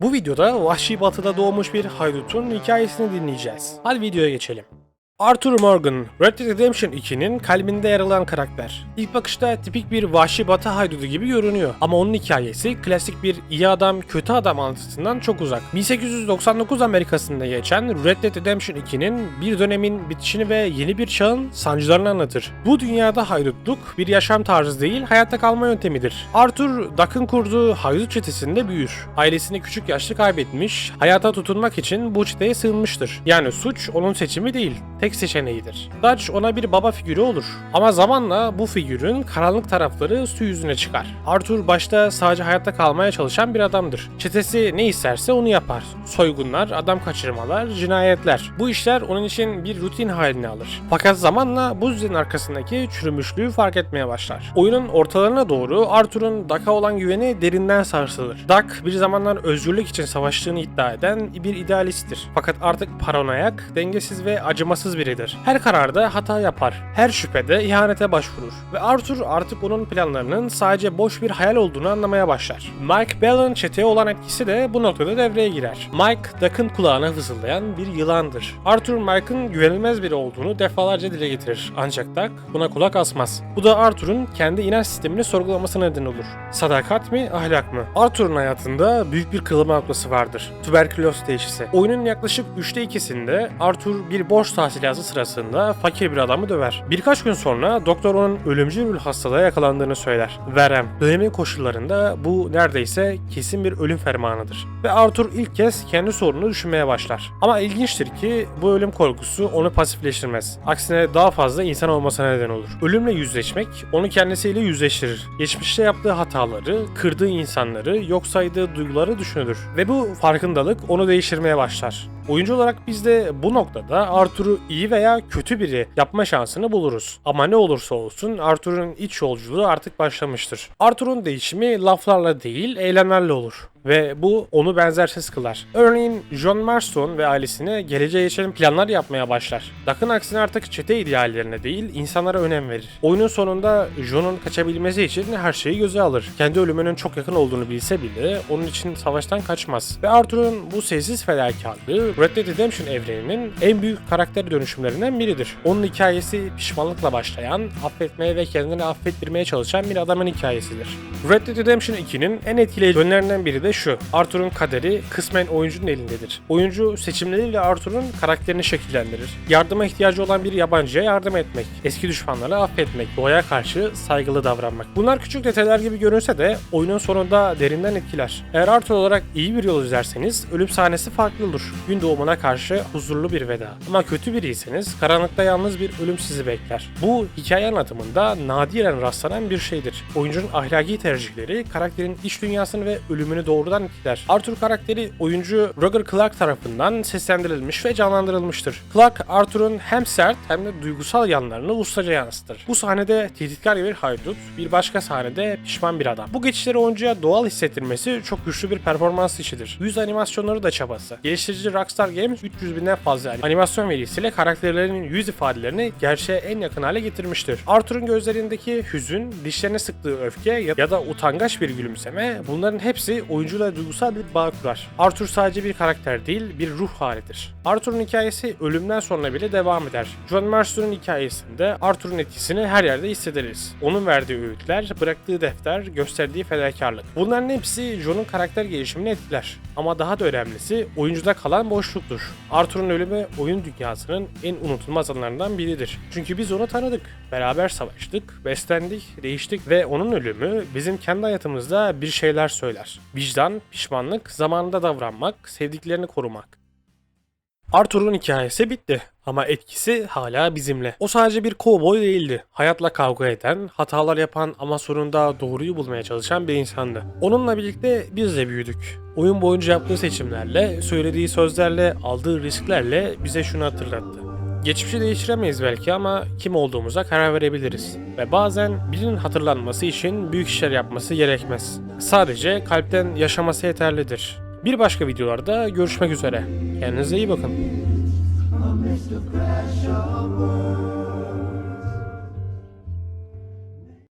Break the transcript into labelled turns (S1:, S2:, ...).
S1: Bu videoda Vahşi Batı'da doğmuş bir haydutun hikayesini dinleyeceğiz. Hadi videoya geçelim. Arthur Morgan, Red Dead Redemption 2'nin kalbinde yer alan karakter. İlk bakışta tipik bir vahşi batı haydudu gibi görünüyor ama onun hikayesi klasik bir iyi adam kötü adam anlatısından çok uzak. 1899 Amerikasında geçen Red Dead Redemption 2'nin bir dönemin bitişini ve yeni bir çağın sancılarını anlatır. Bu dünyada haydutluk bir yaşam tarzı değil hayatta kalma yöntemidir. Arthur, Duck'ın kurduğu haydut çetesinde büyür. Ailesini küçük yaşta kaybetmiş, hayata tutunmak için bu çeteye sığınmıştır. Yani suç onun seçimi değil, tek seçeneğidir. Dutch ona bir baba figürü olur. Ama zamanla bu figürün karanlık tarafları su yüzüne çıkar. Arthur başta sadece hayatta kalmaya çalışan bir adamdır. Çetesi ne isterse onu yapar. Soygunlar, adam kaçırmalar, cinayetler. Bu işler onun için bir rutin haline alır. Fakat zamanla bu düzenin arkasındaki çürümüşlüğü fark etmeye başlar. Oyunun ortalarına doğru Arthur'un Duck'a olan güveni derinden sarsılır. Duck bir zamanlar özgürlük için savaştığını iddia eden bir idealisttir. Fakat artık paranoyak, dengesiz ve acımasız biridir. Her kararda hata yapar. Her şüphede ihanete başvurur. Ve Arthur artık onun planlarının sadece boş bir hayal olduğunu anlamaya başlar. Mike Bell'ın çeteye olan etkisi de bu noktada devreye girer. Mike, Duck'ın kulağına fısıldayan bir yılandır. Arthur, Mike'ın güvenilmez biri olduğunu defalarca dile getirir. Ancak Duck buna kulak asmaz. Bu da Arthur'un kendi inanç sistemini sorgulamasına neden olur. Sadakat mi, ahlak mı? Arthur'un hayatında büyük bir kırılma noktası vardır. Tüberküloz teşhisi. Oyunun yaklaşık 3'te 2'sinde Arthur bir borç tahsilatı sırasında fakir bir adamı döver. Birkaç gün sonra doktor onun ölümcül bir hastalığa yakalandığını söyler. Verem. Dönemin koşullarında bu neredeyse kesin bir ölüm fermanıdır. Ve Arthur ilk kez kendi sorununu düşünmeye başlar. Ama ilginçtir ki bu ölüm korkusu onu pasifleştirmez. Aksine daha fazla insan olmasına neden olur. Ölümle yüzleşmek onu kendisiyle yüzleştirir. Geçmişte yaptığı hataları, kırdığı insanları, yok saydığı duyguları düşünür. Ve bu farkındalık onu değiştirmeye başlar. Oyuncu olarak biz de bu noktada Arthur'u iyi veya kötü biri yapma şansını buluruz. Ama ne olursa olsun Arthur'un iç yolculuğu artık başlamıştır. Arthur'un değişimi laflarla değil eylemlerle olur ve bu onu benzersiz kılar. Örneğin John Marston ve ailesine geleceğe geçelim planlar yapmaya başlar. Duck'ın aksine artık çete ideallerine değil insanlara önem verir. Oyunun sonunda John'un kaçabilmesi için her şeyi göze alır. Kendi ölümünün çok yakın olduğunu bilse bile onun için savaştan kaçmaz. Ve Arthur'un bu sessiz fedakarlığı Red Dead Redemption evreninin en büyük karakter dönüşümlerinden biridir. Onun hikayesi pişmanlıkla başlayan, affetmeye ve kendini affettirmeye çalışan bir adamın hikayesidir. Red Dead Redemption 2'nin en etkileyici yönlerinden biri de şu. Arthur'un kaderi kısmen oyuncunun elindedir. Oyuncu seçimleriyle Arthur'un karakterini şekillendirir. Yardıma ihtiyacı olan bir yabancıya yardım etmek, eski düşmanları affetmek, doğaya karşı saygılı davranmak. Bunlar küçük detaylar gibi görünse de oyunun sonunda derinden etkiler. Eğer Arthur olarak iyi bir yol izlerseniz ölüm sahnesi farklı olur. Gün doğumuna karşı huzurlu bir veda. Ama kötü biriyseniz karanlıkta yalnız bir ölüm sizi bekler. Bu hikaye anlatımında nadiren rastlanan bir şeydir. Oyuncunun ahlaki tercihleri karakterin iç dünyasını ve ölümünü doğrudan etkiler. Arthur karakteri oyuncu Roger Clark tarafından seslendirilmiş ve canlandırılmıştır. Clark, Arthur'un hem sert hem de duygusal yanlarını ustaca yansıtır. Bu sahnede tehditkar bir haydut, bir başka sahnede pişman bir adam. Bu geçişleri oyuncuya doğal hissettirmesi çok güçlü bir performans işidir. Yüz animasyonları da çabası. Geliştirici Rockstar Games 300 binden fazla animasyon verisiyle karakterlerinin yüz ifadelerini gerçeğe en yakın hale getirmiştir. Arthur'un gözlerindeki hüzün, dişlerine sıktığı öfke ya da utangaç bir gülümseme bunların hepsi oyuncuyla duygusal bir bağ kurar. Arthur sadece bir karakter değil, bir ruh halidir. Arthur'un hikayesi ölümden sonra bile devam eder. John Marston'un hikayesinde Arthur'un etkisini her yerde hissederiz. Onun verdiği öğütler, bıraktığı defter, gösterdiği fedakarlık. Bunların hepsi John'un karakter gelişimini etkiler. Ama daha da önemlisi oyuncuda kalan boşluktur. Arthur'un ölümü oyun dünyasının en unutulmaz anlarından biridir. Çünkü biz onu tanıdık. Beraber savaştık, beslendik, değiştik ve onun ölümü bizim kendi hayatımızda bir şeyler söyler. Vicdan, pişmanlık, zamanında davranmak, sevdiklerini korumak. Arthur'un hikayesi bitti ama etkisi hala bizimle. O sadece bir kovboy değildi. Hayatla kavga eden, hatalar yapan ama sonunda doğruyu bulmaya çalışan bir insandı. Onunla birlikte biz de büyüdük. Oyun boyunca yaptığı seçimlerle, söylediği sözlerle, aldığı risklerle bize şunu hatırlattı. Geçmişi değiştiremeyiz belki ama kim olduğumuza karar verebiliriz. Ve bazen birinin hatırlanması için büyük işler yapması gerekmez. Sadece kalpten yaşaması yeterlidir. Bir başka videolarda görüşmek üzere. Kendinize iyi bakın.
S2: Crash,